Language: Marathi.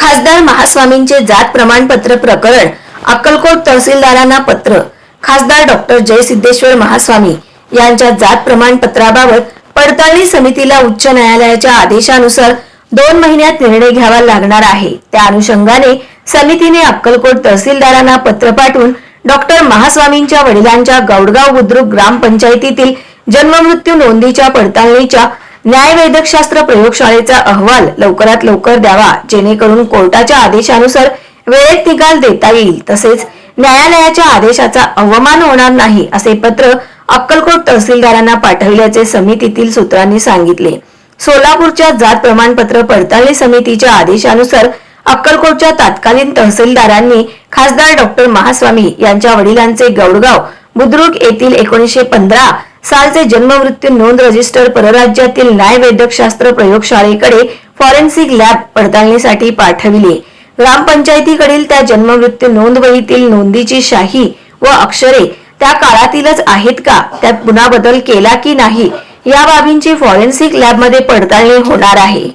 खासदार महास्वामींचे जात प्रमाणपत्र प्रकरण अक्कलकोट तहसीलदारांना पत्र. खासदार डॉक्टर जयसिद्धेश्वर महास्वामी यांच्या जात प्रमाणपत्राबाबत पडताळणी समितीला उच्च न्यायालयाच्या आदेशानुसार दोन महिन्यात निर्णय घ्यावा लागणार आहे. त्या अनुषंगाने समितीने अक्कलकोट तहसीलदारांना पत्र पाठवून डॉक्टर महास्वामींच्या वडिलांच्या गौडगाव बुद्रुक ग्रामपंचायतीतील जन्ममृत्यू नोंदीच्या पडताळणीच्या न्यायवेदकशास्त्र प्रयोगशाळेचा अहवाल लवकरात लवकर द्यावा जेणेकरून कोर्टाच्या आदेशानुसार वेळेत निकाल देता येईल. तसेच न्यायालयाच्या आदेशाचा अवमान होणार नाही असे पत्र अक्कलकोट तहसीलदारांना पाठविल्याचे समितीतील सूत्रांनी सांगितले. सोलापूरच्या जात प्रमाणपत्र पडताळणी समितीच्या आदेशानुसार अक्कलकोटच्या तत्कालीन तहसीलदारांनी खासदार डॉक्टर महास्वामी यांच्या वडिलांचे गौडगाव बुद्रुक येथील एकोणीसशे पंधरा सालचे जन्ममृत्यू नोंद रजिस्टर परराज्यातील न्यायवैद्यकशास्त्र प्रयोगशाळेकडे फॉरेन्सिक लॅब पडताळणीसाठी पाठविले. ग्रामपंचायतीकडील त्या जन्ममृत्यू नोंदवहीतील नोंदीची शाही व अक्षरे त्या काळातीलच आहेत का? त्यात पुन्हा बदल केला की नाही? या बाबींची फॉरेन्सिक लॅबमध्ये पडताळणी होणार आहे.